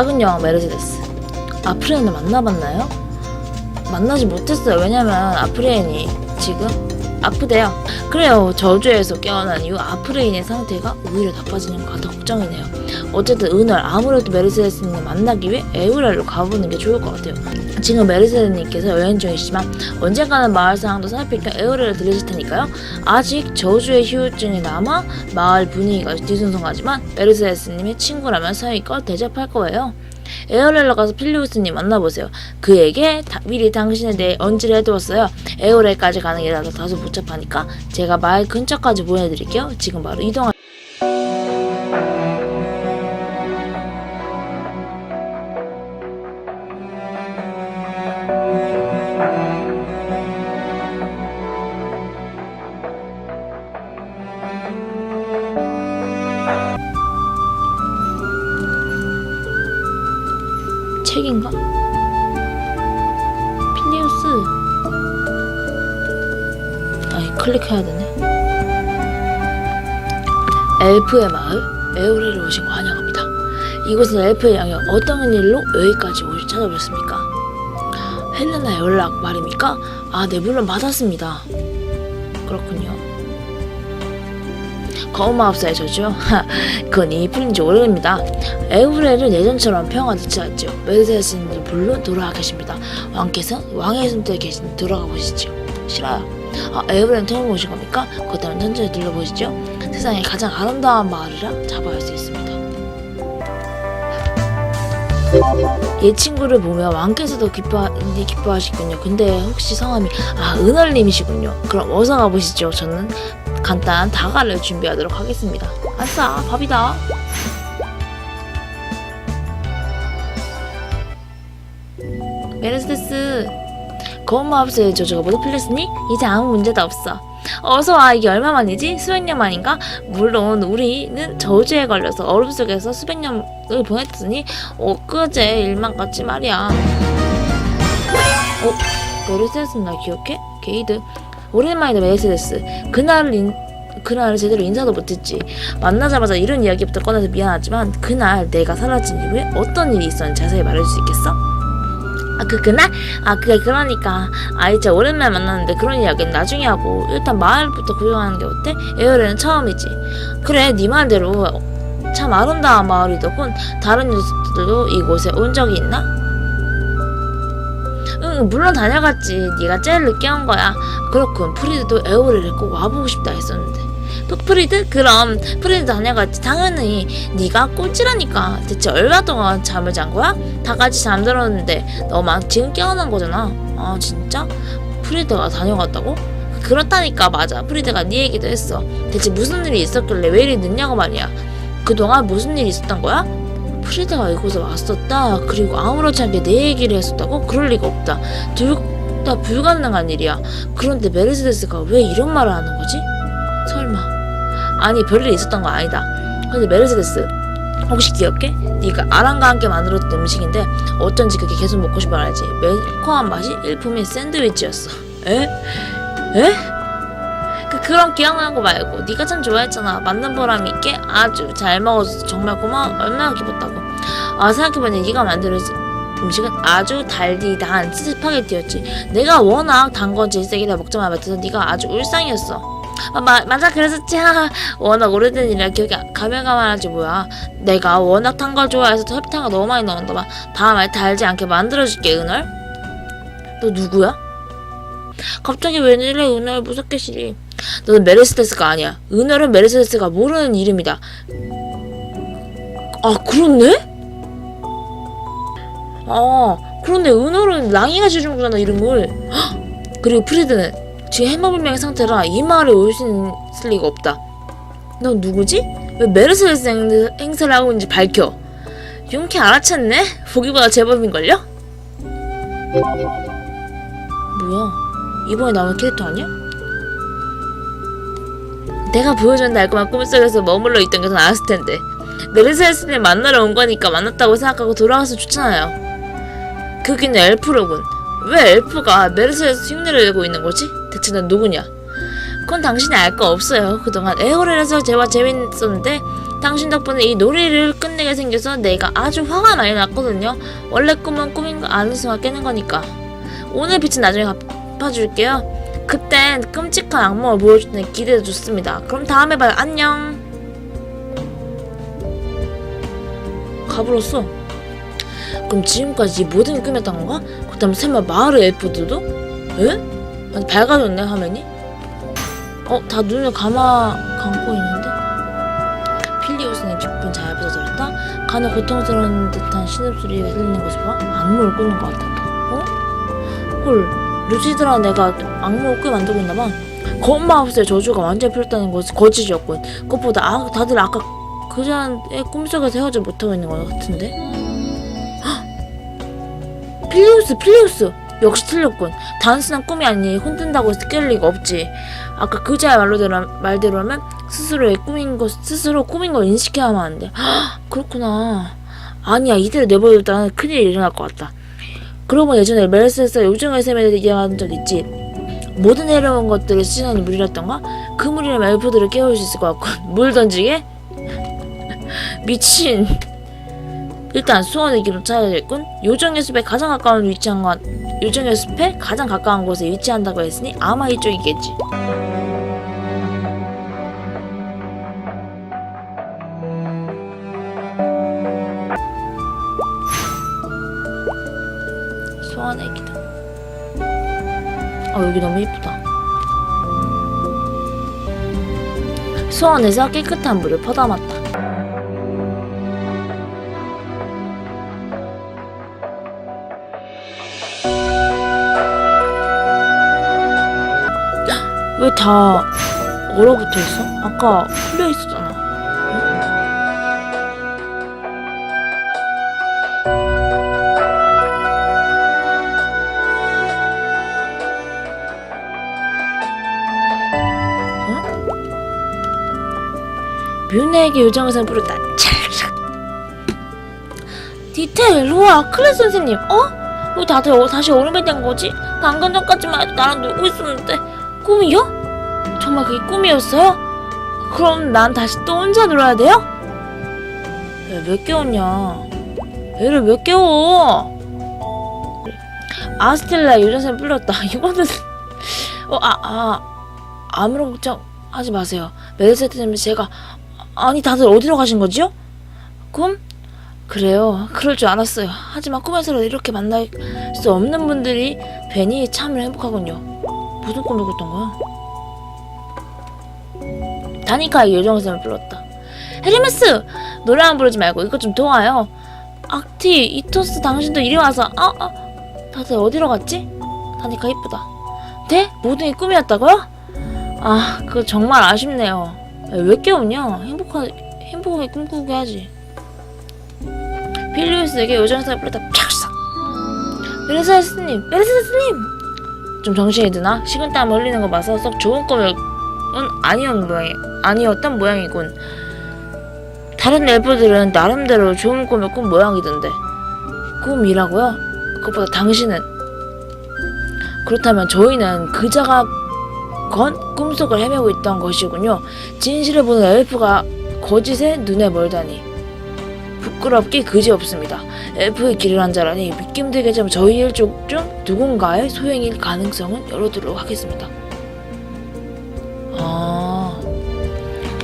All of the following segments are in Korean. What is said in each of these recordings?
작은 여왕 메르세데스. 아프리엔을 만나봤나요? 만나지 못했어요. 왜냐면 아프리엔이 지금 아프대요. 그래요. 저주에서 깨어난 이후 아프레인의 상태가 오히려 나빠지는 것 같아 걱정이네요. 어쨌든 은월 아무래도 메르세데스님을 만나기 위해 에우랄로 가보는 게 좋을 것 같아요. 지금 메르세데님께서 여행 중이시지만 언젠가는 마을 상황도 살필 겸 에우랄을 들리실 테니까요. 아직 저주의 휴증이 남아 마을 분위기가 뒤숭숭하지만 메르세데스님의 친구라면 성의껏 대접할 거예요. 에어렐러 가서 필리우스님 만나보세요. 그에게 다- 미리 당신에 대해 언지를 해두었어요. 에어렐까지 가는 게 다소 복잡하니까 제가 마을 근처까지 보내드릴게요. 지금 바로 이동할. 클릭해야 되네. 엘프의 마을 에오레를 오신 거 환영합니다. 이곳은 엘프의 양이 어떤 일로 여기까지 오시 찾아오셨습니까? 헬레나 연락 말입니까? 아, 네 물론 받았습니다. 그렇군요. 거마법사의 저주요? 그건 이미 풀린 지 오래됩니다. 에우레는 예전처럼 평화 늦지 않죠. 메르세스님 물론 돌아와 계십니다. 왕께서 왕의 손에 계신 돌아가 보시죠. 싫어요. 아, 에우레는 처음 오신 겁니까? 그렇다면 천천히 둘러보시죠. 세상에 가장 아름다운 마을이라 잡아할 수 있습니다. 얘 친구를 보며 왕께서도 기뻐, 기뻐하시군요. 근데 혹시 성함이 아 은월님이시군요. 그럼 어서 가보시죠. 저는 간단한 다가를 준비하도록 하겠습니다. 아싸 밥이다. 메르세데스 거마법사의 저주가 모두 풀렸으니 이제 아무 문제도 없어. 어서 와 이게 얼마 만이지? 수백 년 만인가? 물론 우리는 저주에 걸려서 얼음 속에서 수백 년을 보냈으니 엊그제 일만 같지 말이야. 어? 메르세데스 나 기억해? 게이드 오랜만이다 메르세데스 그날을 인, 그날을 제대로 인사도 못했지 만나자마자 이런 이야기부터 꺼내서 미안하지만 그날 내가 사라진 이후에 어떤 일이 있었는지 자세히 말해줄 수 있겠어? 아, 그, 그날? 아, 그게 그러니까. 아, 진짜 오랜만에 만났는데 그런 이야기는 나중에 하고. 일단 마을부터 구경하는 게 어때? 에어레는 처음이지. 그래, 네 말대로 참 아름다운 마을이더군. 다른 녀석들도 이곳에 온 적이 있나? 응, 물론 다녀갔지. 네가 제일 늦게 온 거야. 그렇군. 프리드도 에어레를 꼭 와보고 싶다 했었는데. 프- 프리드? 그럼 프리드 다녀갔지. 당연히 네가 꼴찌라니까. 대체 얼마 동안 잠을 잔 거야? 다 같이 잠들었는데 너만 지금 깨어난 거잖아. 아 진짜? 프리드가 다녀갔다고? 그렇다니까 맞아. 프리드가 네 얘기도 했어. 대체 무슨 일이 있었길래 왜 이리 늦냐고 말이야. 그동안 무슨 일이 있었던 거야? 프리드가 이곳에 왔었다. 그리고 아무렇지 않게 내 얘기를 했었다고? 그럴 리가 없다. 둘 다 불가능한 일이야. 그런데 메르세데스가 왜 이런 말을 하는 거지? 설마. 아니 별일 있었던 거 아니다. 근데 메르세데스 혹시 기억해? 네가 아랑과 함께 만들었던 음식인데 어쩐지 그게 계속 먹고 싶어 하지 매콤한 맛이 일품인 샌드위치였어 에? 에? 그 그런 기억나는 거 말고 네가 참 좋아했잖아 만난 보람 있게 아주 잘 먹어줘서 정말 고마워 얼마나 기뻤다고 아 생각해보니 네가 만든 음식은 아주 달디단 스파게티였지 내가 워낙 단건 질색이라 먹자마자 뱉어서 네가 아주 울상이었어 아, 마, 맞아 그랬었지? 워낙 오래된 일이라 기억이 가물가물하지 뭐야. 내가 워낙 탄 걸 좋아해서 설탕을 너무 많이 넣었나봐 다음에 달지 않게 만들어줄게 은월 너 누구야? 갑자기 웬일래 은월 무섭게 시리. 너는 메르세데스가 아니야. 은월은 메르세데스가 모르는 이름이다. 아 그렇네? 아 그런데 은월은 랑이가 지어준 거잖아 이름을. 헉! 그리고 프리드는 지금 해마불명의 상태라 이 마을에 올 수 있을 리가 없다 넌 누구지? 왜 메르세데스 행- 행세를 하고 있는지 밝혀. 용케 알아챘네? 보기보다 제법인걸요? 뭐야? 이번에 나오는 캐릭터 아니야? 내가 보여준 달콤한 꿈속에서 머물러 있던 게 더 나았을 텐데. 메르세데스를 만나러 온 거니까 만났다고 생각하고 돌아와서 좋잖아요. 그긴 엘프로군. 왜 엘프가 메르세데스 흉내를 내고 있는 거지? 대체 넌 누구냐? 그건 당신이 알 거 없어요. 그동안 에어렐에서 제와 재밌었는데 당신 덕분에 이 놀이를 끝내게 생겨서 내가 아주 화가 많이 났거든요. 원래 꿈은 꿈인 거 아는 순간 깨는 거니까. 오늘 빛은 나중에 갚아줄게요. 그땐 끔찍한 악몽을 보여줄 때 기대해 줬습니다. 그럼 다음에 봐요. 안녕. 가불었어. 그럼 지금까지 이 모든 게 꿈이었던 건가? 그다음 설마 마을의 엘프들도? 에? 아니 밝아졌네 화면이? 어? 다 눈을 감아 감고 있는데? 필리우스는 기쁜 자 앞에서 저랬다 간혹 고통스러운 듯한 신음소리가 들리는 것을 봐 악몽을 꾸는 것 같았다 어? 헐 루시드라 내가 악몽을 꽤 만들고 있나봐 거마우스의 저주가 완전히 풀렸다는 것은 거짓이었군 그것보다 아, 다들 아까 그 전에 꿈속에서 헤어져 못하고 있는 것 같은데 헉! 필리우스 필리우스. 역시 틀렸군. 단순한 꿈이 아니 흔든다고 해서 깰 리가 없지. 아까 그자의 말로대로 말대로라면 스스로의 꿈인 것 스스로 꿈인 걸 인식해야만 하는데. 헉, 그렇구나. 아니야 이대로 내버려뒀다가는 큰일이 일어날 것 같다. 그러고 예전에 멜스에서 요정의 셈에 대해 이야기한 적 있지? 모든 해로운 것들을 시전하는 물이랬던가? 그 물이라면 엘프들을 깨울 수 있을 것 같군. 물 던지게? 미친 일단 수원의 길로 찾아야겠군 요정의 숲에 가장 가까운 위치한 건 요정의 숲에 가장 가까운 곳에 위치한다고 했으니 아마 이쪽이겠지 기도. 아 여기 너무 이쁘다. 소원에서 깨끗한 물을 퍼담았다. 왜 다 얼어붙어 있어? 아까 풀려 있었잖아. 뮤네에게 요정을 부르다. 찰싹. 디테일, 로아, 클래스 선생님, 어? 왜 다들 어- 다시 어른이 된 거지? 방금 전까지만 해도 나랑 놀고 있었는데 꿈이요? 정말 그게 꿈이었어요? 그럼 난 다시 또 혼자 놀아야 돼요? 왜, 왜 깨웠냐? 애를 왜 깨워? 아스텔라 요정선 불렀다. 이거는 어, 아, 아, 아무런 걱정하지 마세요. 메르세트님 제가 아니 다들 어디로 가신 거지요? 꿈? 그래요. 그럴 줄 알았어요. 하지만 꿈에서라도 이렇게 만날 수 없는 분들이 괜히 참을 행복하군요. 무슨 꿈을 꿨던 거야? 다니카의 요정선을 불렀다. 헤르메스! 노래만 부르지 말고 이것 좀 도와요. 악티, 이토스 당신도 이리 와서 아, 아, 다들 어디로 갔지? 다니카 이쁘다. 네? 모든 게 꿈이었다고요? 아, 그거 정말 아쉽네요. 왜 깨우냐? 행복하, 행복하게 꿈꾸게 하지. 필리우스에게 요정선을 불렀다. 팍싹! 메르세스님! 메르세스님! 좀 정신이 드나? 식은땀 흘리는 거 봐서 썩 좋은 꿈은 아니었 모양이, 아니었던 모양이군. 다른 엘프들은 나름대로 좋은 꿈을 꾼 모양이던데. 꿈이라고요? 그것보다 당신은 그렇다면 저희는 그자가 건 꿈속을 헤매고 있던 것이군요. 진실을 보는 엘프가 거짓에 눈에 멀다니. 부끄럽게 그지없습니다. 엘프의 길을 한 자라니 믿기 힘들겠지만 저희 일족 중 누군가의 소행일 가능성은 열어두도록 하겠습니다.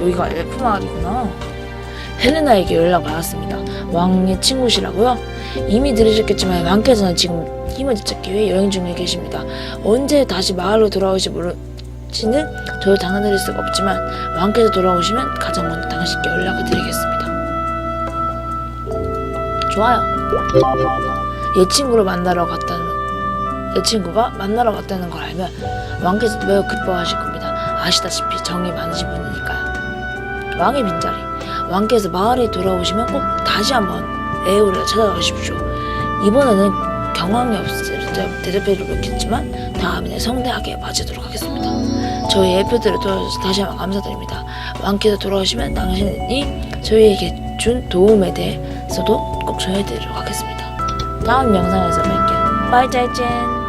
여기가 엘프 마을이구나. 헬레나에게 연락 받았습니다. 왕의 친구시라고요? 이미 들으셨겠지만 왕께서는 지금 힘을 되찾기 위해 여행 중에 계십니다. 언제 다시 마을로 돌아오실지 모르지는 저도 당해드릴 수가 없지만 왕께서 돌아오시면 가장 먼저 당신께 연락을 드리겠습니다. 좋아요. 얘 친구를 만나러 갔다는 내 친구가 만나러 갔다는 걸 알면 왕께서도 매우 기뻐하실 겁니다. 아시다시피 정이 많으신 분이니까요. 왕의 빈자리. 왕께서 마을에 돌아오시면 꼭 다시 한번 에오를 찾아가십시오. 이번에는 경황이 없을 때 대접회를 놓겠지만 다음에는 성대하게 맞이도록 하겠습니다. 저희 애표들을 도와주셔서 다시 한번 감사드립니다. 왕께서 돌아오시면 당신이 저희에게 준 도움에 대해서도 꼭 전해드리도록 하겠습니다. 다음 영상에서 뵐게요. 바이 짜이젠